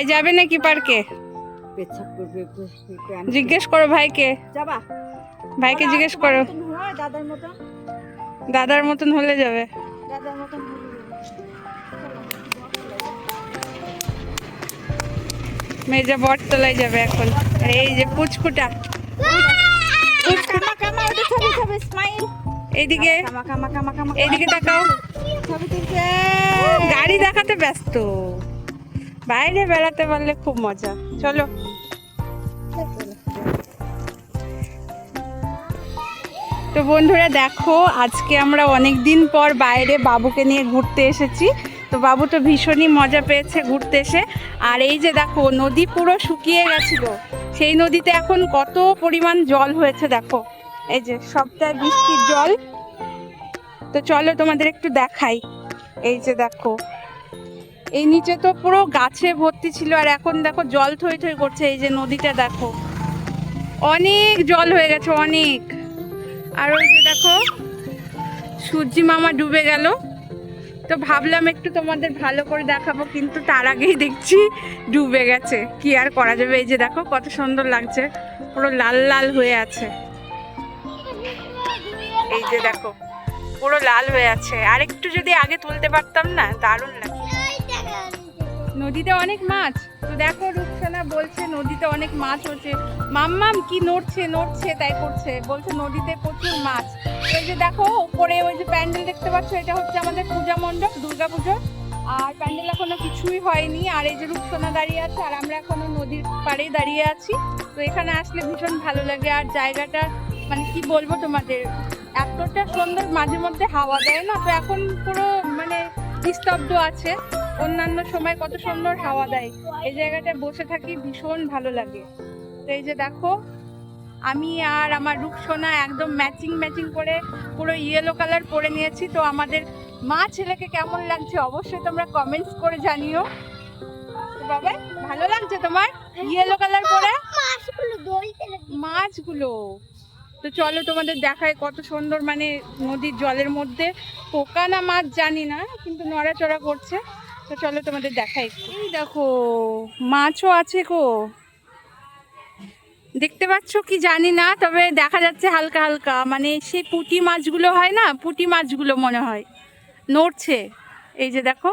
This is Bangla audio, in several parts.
ভাই যাবে নাকি পার্কে? জিজ্ঞেস করো ভাইকে। যাবা? ভাইকে জিজ্ঞেস করো। দাদার মতন? দাদার মতন হলে যাবে। দাদার মতন মেজা বটতলায় যাবে এখন। আর এই যে পুচকুটা। এইদিকে। এইদিকে তাকাও। গাড়ি দেখাতে ব্যস্ত। বাইরে বেড়াতে পারলে খুব মজা। চলো। তো বন্ধুরা, দেখো, আজকে আমরা অনেক দিন পর বাইরে বাবুকে নিয়ে ঘুরতে এসেছি। তো বাবু তো ভীষণই মজা পেয়েছে ঘুরতে এসে। আর এই যে দেখো, নদী পুরো শুকিয়ে গেছিল। সেই নদীতে এখন কত পরিমাণ জল হয়েছে দেখো। এই যে সবটাই বৃষ্টির জল। তো চলো তোমাদের একটু দেখাই। এই যে দেখো এই নিচে তো পুরো গাছে ভর্তি ছিল আর এখন দেখো জল থই থই করছে, এই যে নদীটা দেখো। অনেক জল হয়ে গেছে, অনেক। আর ওই যে দেখো, সূর্যি মামা ডুবে গেল। তো ভাবলাম একটু তোমাদের ভালো করে দেখাবো, কিন্তু তার আগেই দেখছি ডুবে গেছে। কি আর করা যাবে? এই যে দেখো, কত সুন্দর লাগছে। পুরো লাল লাল হয়ে আছে। এই যে দেখো, পুরো লাল হয়ে আছে। আর একটু যদি আগে তুলতে পারতাম না, দারুণ লাগে নদীতে অনেক মাছ। তো দেখো রূপসানা বলছে নদীতে অনেক মাছ হচ্ছে। মাম্মাম কি নড়ছে নড়ছে, তাই করছে। বলছে নদীতে প্রচুর মাছ। ওই যে দেখো, উপরে ওই যে প্যান্ডেল দেখতে পাচ্ছ, এটা হচ্ছে আমাদের পূজা মণ্ডপ, দুর্গা পুজো। আর প্যান্ডেল এখনও কিছুই হয়নি। আর এই যে রূপসানা দাঁড়িয়ে আছে, আর আমরা এখনও নদীর পাড়ে দাঁড়িয়ে আছি। তো এখানে আসলে ভীষণ ভালো লাগে। আর জায়গাটা মানে কি বলব তোমাদের, এতটা সুন্দর মাঝে মধ্যে হাওয়া দেয় না। তো এখন পুরো মানে নিস্তব্ধ আছে। অন্যান্য সময় কত সুন্দর হাওয়া দেয়। এই জায়গাটায় বসে থাকি ভীষণ ভালো লাগে। তো এই যে দেখো আমি আর আমার রূপসোনা একদম ম্যাচিং ম্যাচিং করে পুরো ইয়েলো কালার পরে নিয়েছি। তো আমাদের মা ছেলেকে কেমন লাগছে অবশ্যই তোমরা কমেন্টস করে জানিও। বাবা ভালো লাগছে তোমার ইয়েলো কালার পরে? মাছগুলো তো চলো তোমাদের দেখায় কত সুন্দর মানে নদীর জলের মধ্যে। পোকা না মাছ জানি না কিন্তু নড়াচড়া করছে। তো চলো তোমাদের দেখাই। এই দেখো, মাছও আছে গো। দেখতে পাচ্ছ কি জানি না, তবে দেখা যাচ্ছে হালকা হালকা। মানে সেই পুঁটি মাছগুলো হয় না, পুঁটি মাছগুলো মনে হয়। নড়ছে। এই যে দেখো,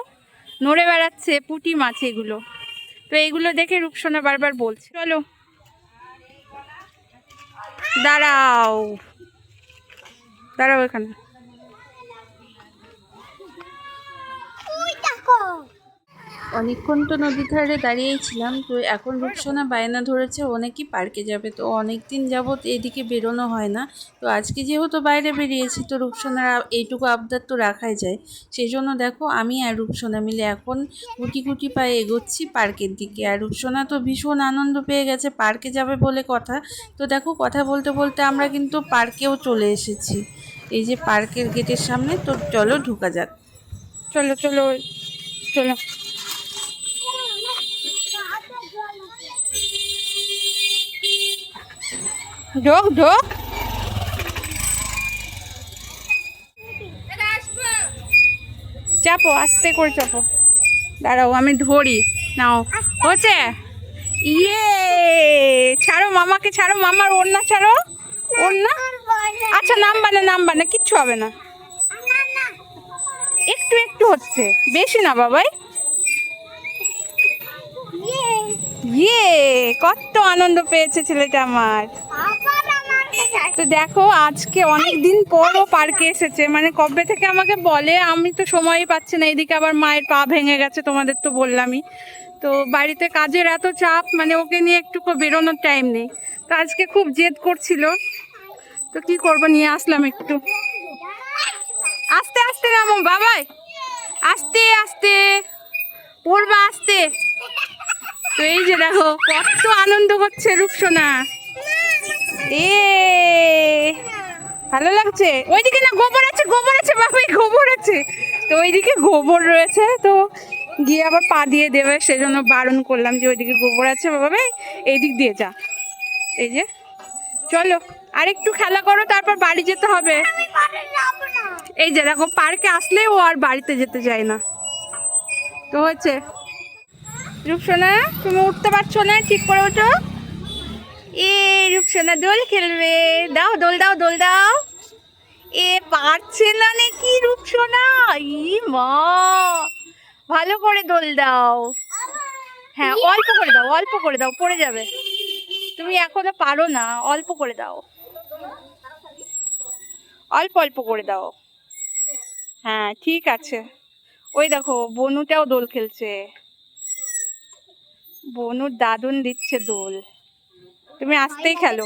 নড়ে বেড়াচ্ছে পুঁটি মাছ এগুলো। তো এইগুলো দেখে রূপসোনা বারবার বলছে। চলো। দাঁড়াও। দাঁড়াও এখানে। অনেকক্ষণ তো নদীর ধারে দাঁড়িয়েই ছিলাম তো এখন রূপসোনা বায়না ধরেছে অনেকই পার্কে যাবে? তো অনেক দিন যাবত এদিকে বেরোনো হয় না। তো আজকে যেহেতু বাইরে বেরিয়েছি, তো রূপসোনার এইটুকু আবদার তো রাখাই যায়। সেই জন্য দেখো, আমি আর রূপসোনা মিলে এখন গুটি গুটি পায়ে এগোচ্ছি পার্কের দিকে। আর রূপসোনা তো ভীষণ আনন্দ পেয়ে গেছে, পার্কে যাবে বলে কথা। তো দেখো, কথা বলতে বলতে আমরা কিন্তু পার্কেও চলে এসেছি। এই যে পার্কের গেটের সামনে, তো চলো ঢুকা যাক। চলো চলো চলো। ঢোক ঢোক। চাপো, আস্তে করে চাপো। দাঁড়াও, আমি ধরি। নাও। হচ্ছে? ইয়ে! ছাড়ো মামাকে, ছাড়ো মামার ওড়না, ছাড়ো। ওড়না? আচ্ছা নামবা না নামবা না কিচ্ছু হবে না। একটু একটু হচ্ছে। বেশি না বাবাই। ইয়ে কত আনন্দ পেয়েছে ছেলেটা আমার। তো দেখো আজকে অনেক দিন পরও পার্কে এসেছে। মানে কবে থেকে আমাকে বলে আমি তো সময়ই পাচ্ছি না। এদিকে আবার মায়ের পা ভেঙে গেছে তোমাদের তো বললামই। তো বাড়িতে কাজের এত চাপ মানে ওকে নিয়ে একটু বেরোনোর টাইম নেই। তো আজকে খুব জেদ করছিল। তো কি করব নিয়ে আসলাম একটু। আস্তে আস্তে নামো বাবাই। আস্তে আস্তে, পড়বা আস্তে। তো এই যে দেখো, কত আনন্দ করছে রূপসোনা। এ, ভালো লাগছে। ওইদিকে না গোবর আছে গোবর আছে বাবাই গোবর আছে। তো ওইদিকে গোবর রয়েছে, তো গিয়ে আবার পা দিয়ে দেবে, সেজন্য বারণ করলাম যে ওইদিকে গোবর আছে, বাবা এই দিক দিয়ে যা। এই যে, চলো। আর একটু খেলা করো তারপর বাড়ি যেতে হবে। এই যে দেখো পার্কে আসলে ও আর বাড়িতে যেতে চায় না। তো হচ্ছে রূপসোনা তুমি উঠতে পারছ না ঠিক করে ওঠো। এ রূপসোনা দোল খেলবে। দাও দোল দাও দোল দাও। এ পারছে না নাকি রূপসোনা? ই মা। ভালো করে দোল দাও। হ্যাঁ অল্প করে দাও অল্প করে দাও পড়ে যাবে। তুমি এখনও পারো না অল্প করে দাও। অল্প অল্প করে দাও। হ্যাঁ ঠিক আছে। ওই দেখো, বনুটাও দোল খেলছে। বনুর দাদুন দিচ্ছে দোল। তুমি আসতেই খেলো।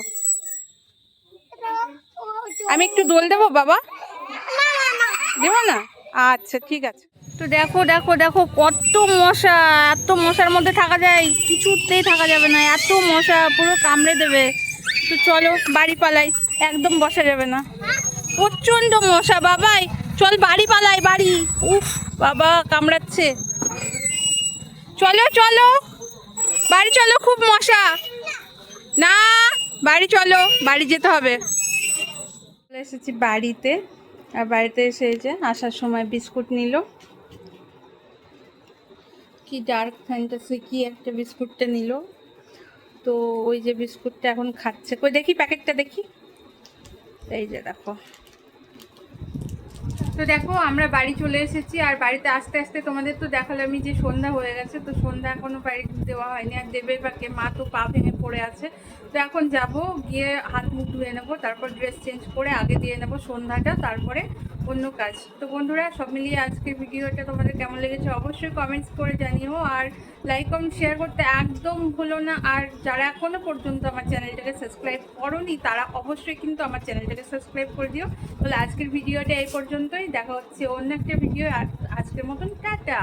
আমি একটু দোল দেবো, বাবা? দেবো না? আচ্ছা ঠিক আছে। তো দেখো দেখো দেখো, কত মশা, এত মশার মধ্যে থাকা যায়। কিছুতেই থাকা যাবে না, এত মশা, পুরো কামড়ে দেবে। তো চলো, বাড়ি পালাই, একদম বসা যাবে না। প্রচণ্ড মশা, বাবাই। চল বাড়ি পালাই, বাড়ি। উফ, বাবা কামড়াচ্ছে। চলো চলো। বাড়ি চলো, খুব মশা। না, বাড়ি চলো, বাড়ি যেতে হবে। এসেছি বাড়িতে। আর বাড়িতে এসে যে আসার সময় বিস্কুট নিল। কি ডার্ক ফ্যান্টাসি কি একটা বিস্কুটটা নিল। তো ওই যে বিস্কুটটা এখন খাচ্ছে। কই দেখি, প্যাকেটটা দেখি। এই যে দেখো। তো দেখো, আমরা বাড়ি চলে এসেছি আর বাড়িতে আস্তে আস্তে তোমাদের তো দেখালামই যে সন্ধ্যা হয়ে গেছে, তো সন্ধ্যা এখনও বাড়িতে দেওয়া হয়নি আর দেবে বা কে, মা তো পা ভেঙে পড়ে আছে। তো এখন যাব, গিয়ে হাত মুখ ধুয়ে নেব, তারপর ড্রেস চেঞ্জ করে আগে দিয়ে নেব সন্ধ্যাটা, তারপরে অন্য কাজ। তো বন্ধুরা, সব মিলিয়ে আজকের ভিডিওটা তোমাদের কেমন লেগেছে অবশ্যই কমেন্টস করে জানিও, আর লাইক কমেন্ট শেয়ার করতে একদম ভুলো না। আর যারা এখনও পর্যন্ত আমার চ্যানেলটাকে সাবস্ক্রাইব করনি, তারা অবশ্যই কিন্তু আমার চ্যানেলটাকে সাবস্ক্রাইব করে দিও। তাহলে আজকের ভিডিওটা এই পর্যন্তই। দেখা হচ্ছে অন্য একটা ভিডিও আজকের মতন টাটা।